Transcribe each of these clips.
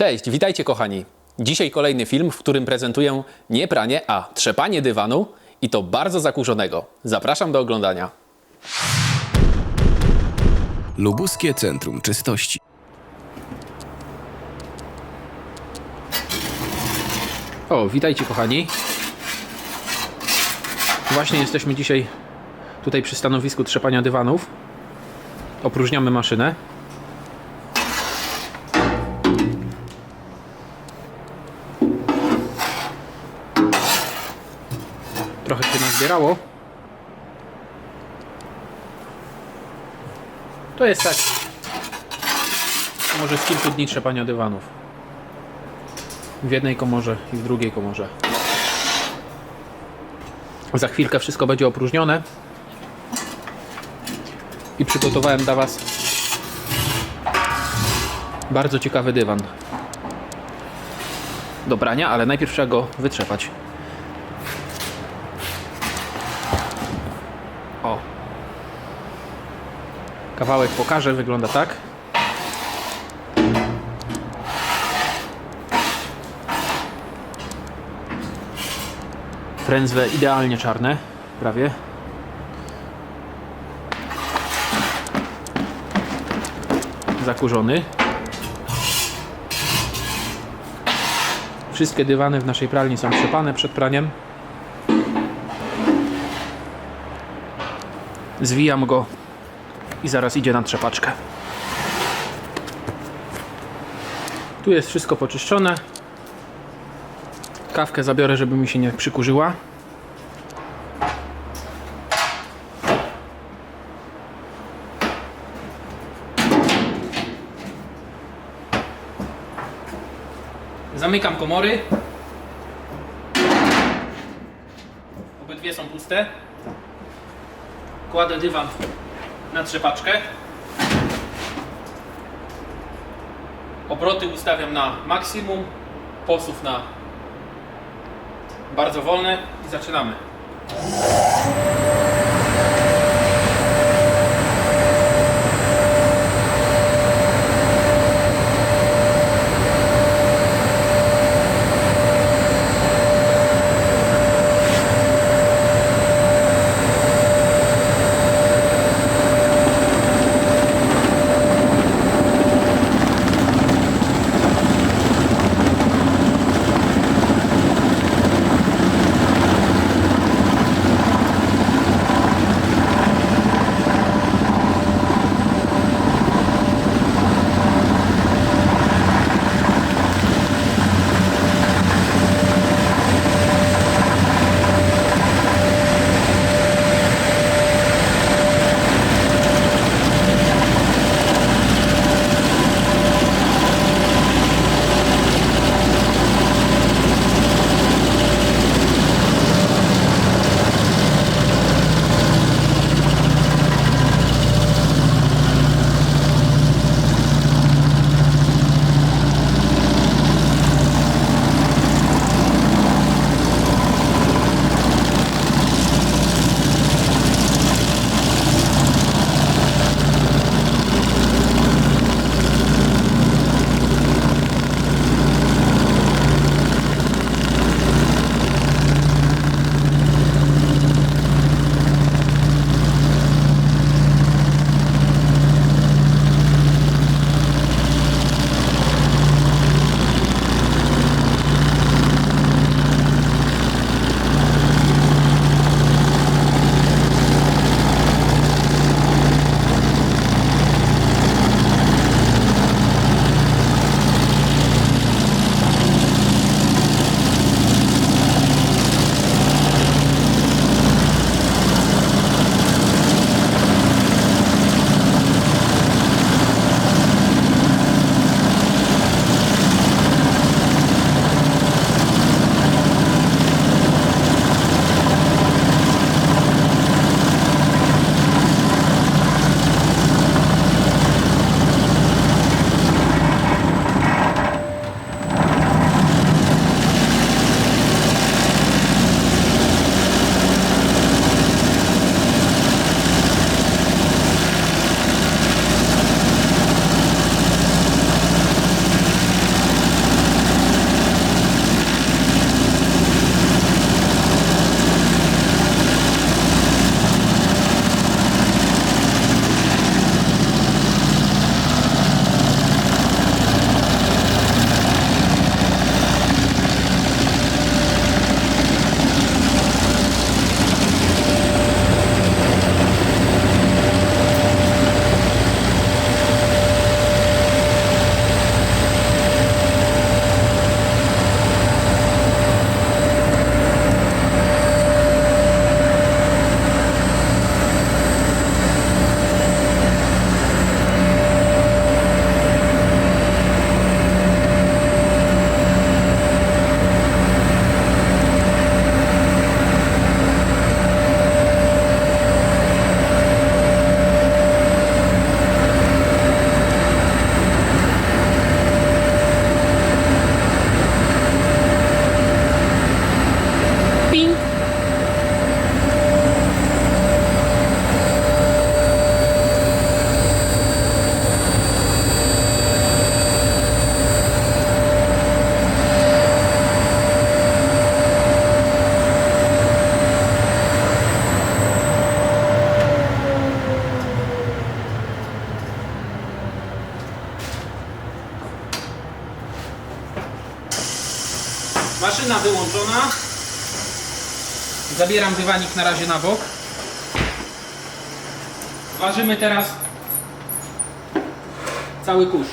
Cześć, witajcie kochani. Dzisiaj kolejny film, w którym prezentuję nie pranie, a trzepanie dywanu i to bardzo zakurzonego. Zapraszam do oglądania. Lubuskie Centrum Czystości. O, witajcie kochani. Właśnie jesteśmy dzisiaj tutaj przy stanowisku trzepania dywanów. Opróżniamy maszynę. Nazbierało. To jest tak może z kilku dni trzepania dywanów. W jednej komorze i w drugiej komorze. Za chwilkę wszystko będzie opróżnione. I przygotowałem dla Was bardzo ciekawy dywan do brania, ale najpierw trzeba go wytrzepać. Kawałek pokażę, wygląda tak. Frędzle idealnie czarne, prawie. Zakurzony. Wszystkie dywany w naszej pralni są przepane przed praniem. Zwijam go i zaraz idzie na trzepaczkę. Tu jest wszystko poczyszczone. Kawkę zabiorę, żeby mi się nie przykurzyła. Zamykam komory. Obydwie są puste. Kładę dywan na trzepaczkę. Obroty ustawiam na maksimum. Posuw na bardzo wolne i zaczynamy. Maszyna wyłączona. Zabieram dywanik na razie na bok. Ważymy teraz cały kurz.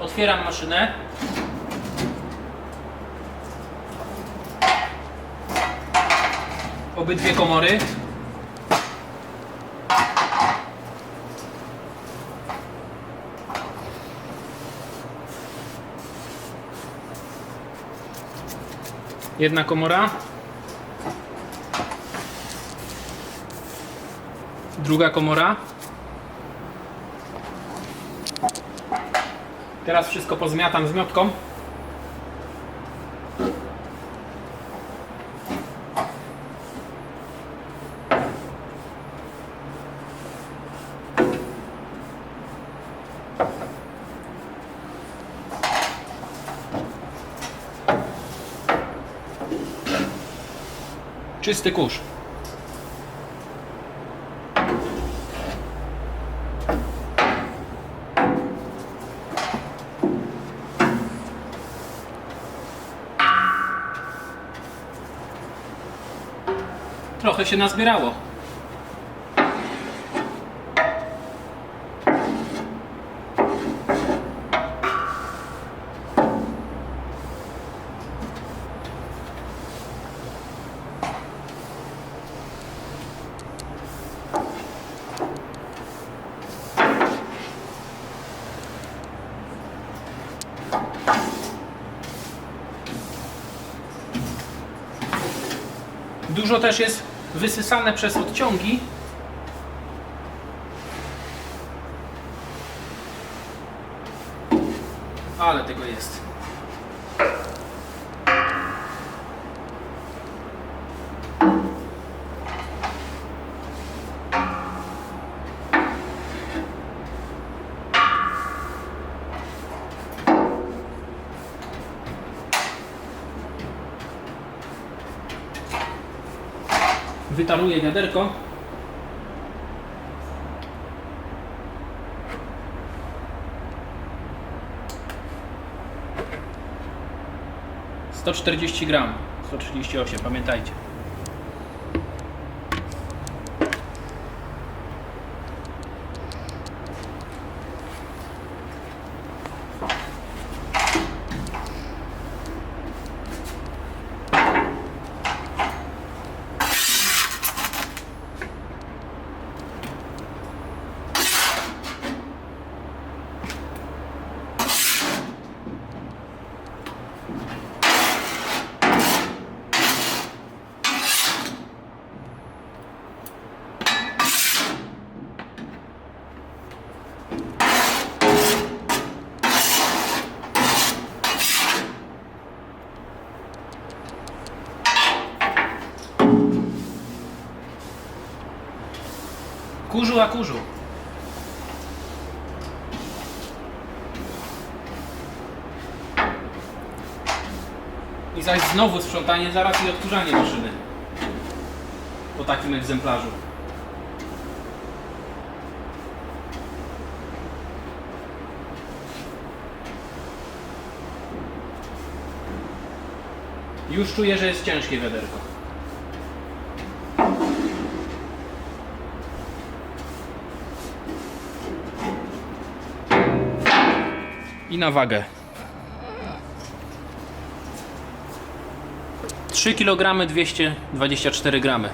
Otwieram maszynę. Obydwie komory. Jedna komora. Druga komora. Teraz wszystko pozmiatam zmiotką. Czysty kurz. Trochę się nazbierało. Dużo też jest wysysane przez odciągi. Ale tego jest. Wytaruję wiaderko. Sto czterdzieści gram, 138, pamiętajcie. Kurzu a kurzu. I zaś znowu sprzątanie zaraz i odkurzanie maszyny. Po takim egzemplarzu. Już czuję, że jest ciężkie wiaderko. I na wagę. 3 kg 224 gramy.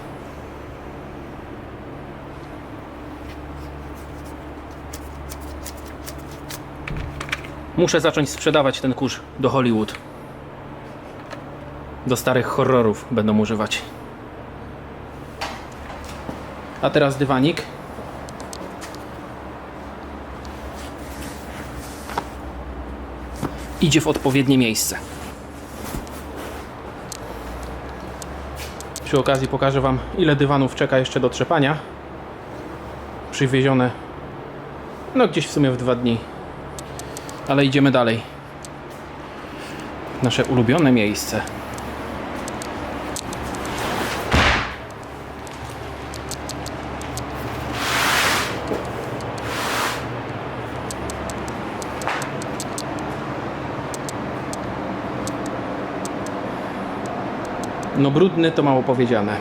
Muszę zacząć sprzedawać ten kurz do Hollywood. Do starych horrorów będą używać. A teraz dywanik. Idzie w odpowiednie miejsce. Przy okazji pokażę Wam, ile dywanów czeka jeszcze do trzepania. Przywiezione no gdzieś w sumie w dwa dni. Ale idziemy dalej. Nasze ulubione miejsce. No brudny to mało powiedziane.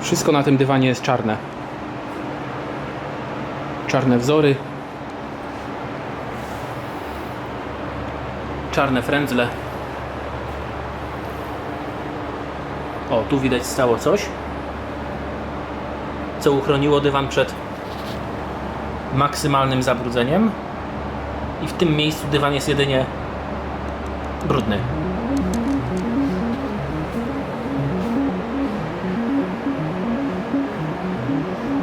Wszystko na tym dywanie jest czarne. Czarne wzory. Czarne frędzle. O, tu widać stało coś, co uchroniło dywan przed maksymalnym zabrudzeniem. I w tym miejscu dywan jest jedynie brudny.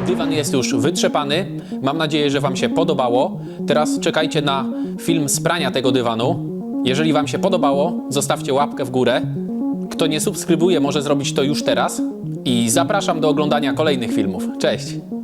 Dywan jest już wytrzepany. Mam nadzieję, że Wam się podobało. Teraz czekajcie na film z prania tego dywanu. Jeżeli Wam się podobało, zostawcie łapkę w górę. Kto nie subskrybuje, może zrobić to już teraz. I zapraszam do oglądania kolejnych filmów. Cześć!